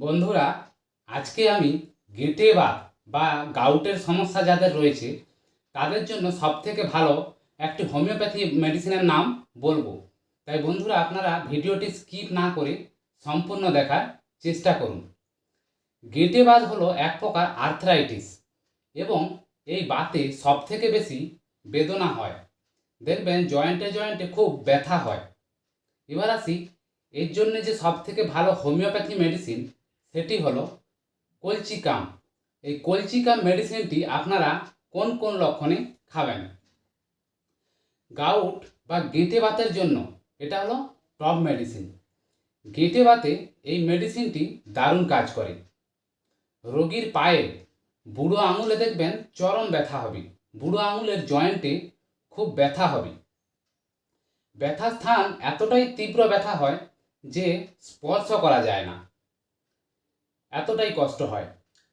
বন্ধুরা, আজকে আমি গেটে বা বা গাউটের সমস্যা যাদের রয়েছে, তাদের জন্য সবথেকে ভালো একটি হোমিওপ্যাথি মেডিসিনের নাম বলব। তাই বন্ধুরা, আপনারা ভিডিওটি স্কিপ না করে সম্পূর্ণ দেখার চেষ্টা করুন। গেটে বাত হলো এক প্রকার আর্থ্রাইটিস এবং এই বাতে সবথেকে বেশি বেদনা হয়। দেখবেন, জয়েন্টে জয়েন্টে খুব ব্যথা হয়। এবার আসি, এর জন্য যে সবথেকে ভালো হোমিওপ্যাথি মেডিসিন সেটি হলো কলচিকাম। এই কলচিকাম মেডিসিনটি আপনারা কোন কোন লক্ষণে খাবেন? গাউট বা গেঁটে বাতের জন্য, এটা হলো টপ মেডিসিন। গেঁটে বাতে এই মেডিসিনটি দারুণ কাজ করে। রোগীর পায়ে বুড়ো আঙুলে দেখবেন চরম ব্যথা হবে। বুড়ো আঙুলের জয়েন্টে খুব ব্যথা হবে। ব্যথার স্থান এতটাই তীব্র ব্যথা হয় যে স্পর্শ করা যায় না। এতটাই কষ্ট হয়।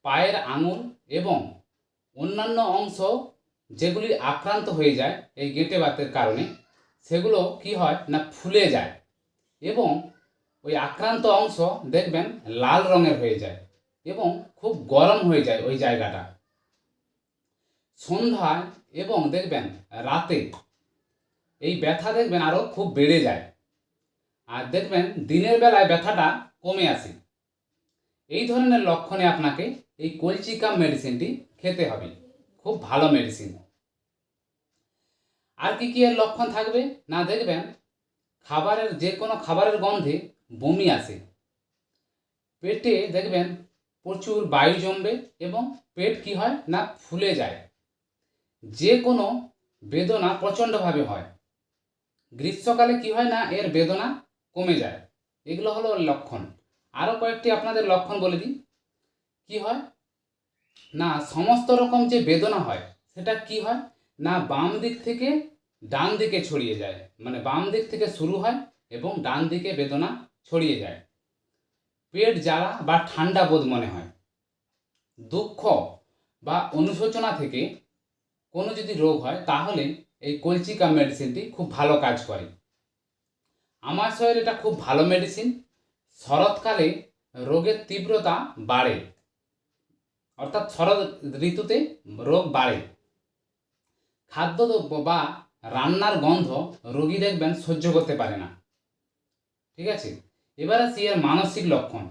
পায়ের আঙুল এবং অন্যান্য অংশ যেগুলি আক্রান্ত হয়ে যায় এই গেঁটে বাতের কারণে, সেগুলো কি হয় না ফুলে যায় এবং ওই আক্রান্ত অংশ দেখবেন লাল রঙের হয়ে যায় এবং খুব গরম হয়ে যায় ওই জায়গাটা। সন্ধ্যায় এবং দেখবেন রাতে এই ব্যথা দেখবেন আরও খুব বেড়ে যায়। আর দেখবেন দিনের বেলায় ব্যথাটা কমে আসে। এই ধরনের লক্ষণে আপনাকে এই কলচিকাম মেডিসিনটি খেতে হবে। খুব ভালো মেডিসিন আর কি কি এর লক্ষণ থাকবে? না, দেখবেন, খাবারের যে কোনো খাবারের গন্ধে বমি আসে। পেটে, দেখবেন, প্রচুর বায়ু জমবে এবং পেট কি হয় না, ফুলে যায়। যে কোনো বেদনা প্রচণ্ডভাবে হয়। গ্রীষ্মকালে কি হয় না, এর বেদনা কমে যায়। এগুলো হলো লক্ষণ। আরও কয়েকটি আপনাদের লক্ষণ বলে দিই। কি হয়? না, সমস্ত রকম যে বেদনা হয়, সেটা কি হয়? না, বাম দিক থেকে ডান দিকে ছড়িয়ে যায়। মানে বাম দিক থেকে শুরু হয় এবং ডান দিকে বেদনা ছড়িয়ে যায়। পেট জ্বালা বা ঠান্ডা বোধ মনে হয়। দুঃখ বা অনুশোচনা থেকে কোনো যদি রোগ হয়, তাহলে এই কলচিকা মেডিসিনটি খুব ভালো কাজ করে। আমার শরীর এটা খুব ভালো মেডিসিন শরৎকালে রোগের তীব্রতা বাড়ে। অর্থাৎ শরৎ ঋতুতে রোগ বাড়ে। খাদ্যদ্রব্য বা রান্নার গন্ধ রোগী দেখবেন সহ্য করতে পারে না। ঠিক আছে? এবার আসি এর মানসিক লক্ষণ।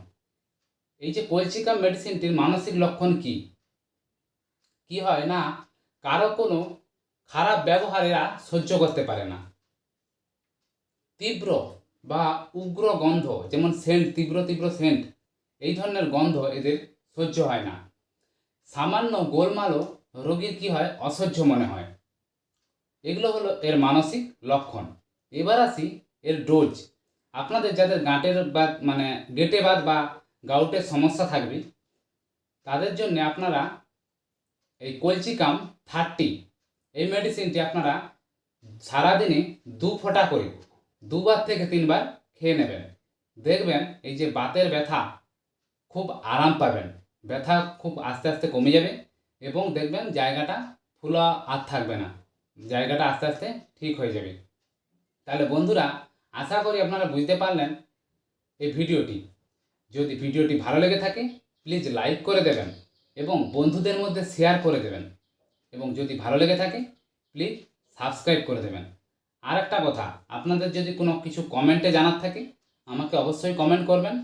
এই যে কলচিকা মেডিসিনটির মানসিক লক্ষণ কি? কি হয় না, কারও কোনো খারাপ ব্যবহারেরা সহ্য করতে পারে না। তীব্র বা উগ্র গন্ধ, যেমন সেন্ট, তীব্র তীব্র সেন্ট, এই ধরনের গন্ধ এদের সহ্য হয় না। সামান্য গোলমালও রোগীর কি হয়? অসহ্য মনে হয়। এগুলো হলো এর মানসিক লক্ষণ। এবার আসি এর ডোজ। আপনাদের যাদের গাঁটের বাদ মানে গেটে বাদ বা গাউটের সমস্যা থাকবে, তাদের জন্য আপনারা এই কলচিকাম থার্টি, এই মেডিসিনটি আপনারা সারাদিনে দু ফোঁটা করে দুবার থেকে তিনবার খেয়ে নেবেন। দেখবেন এই যে বাতের ব্যথা খুব আরাম পাবেন। ব্যথা খুব আস্তে আস্তে কমে যাবে এবং দেখবেন জায়গাটা ফুলা আর থাকবে না। জায়গাটা আস্তে আস্তে ঠিক হয়ে যাবে। তাহলে বন্ধুরা, আশা করি আপনারা বুঝতে পারলেন এই ভিডিওটি। যদি ভিডিওটি ভালো লেগে থাকে প্লিজ লাইক করে দেবেন এবং বন্ধুদের মধ্যে শেয়ার করে দেবেন। এবং যদি ভালো লেগে থাকে প্লিজ সাবস্ক্রাইব করে দেবেন। আর একটা কথা, আপনাদের যদি কোনো কিছু কমেন্টে জানার থাকে, আমাকে অবশ্যই কমেন্ট করবেন,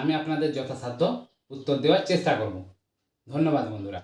আমি আপনাদের যথাসাধ্য উত্তর দেওয়ার চেষ্টা করব। ধন্যবাদ বন্ধুরা।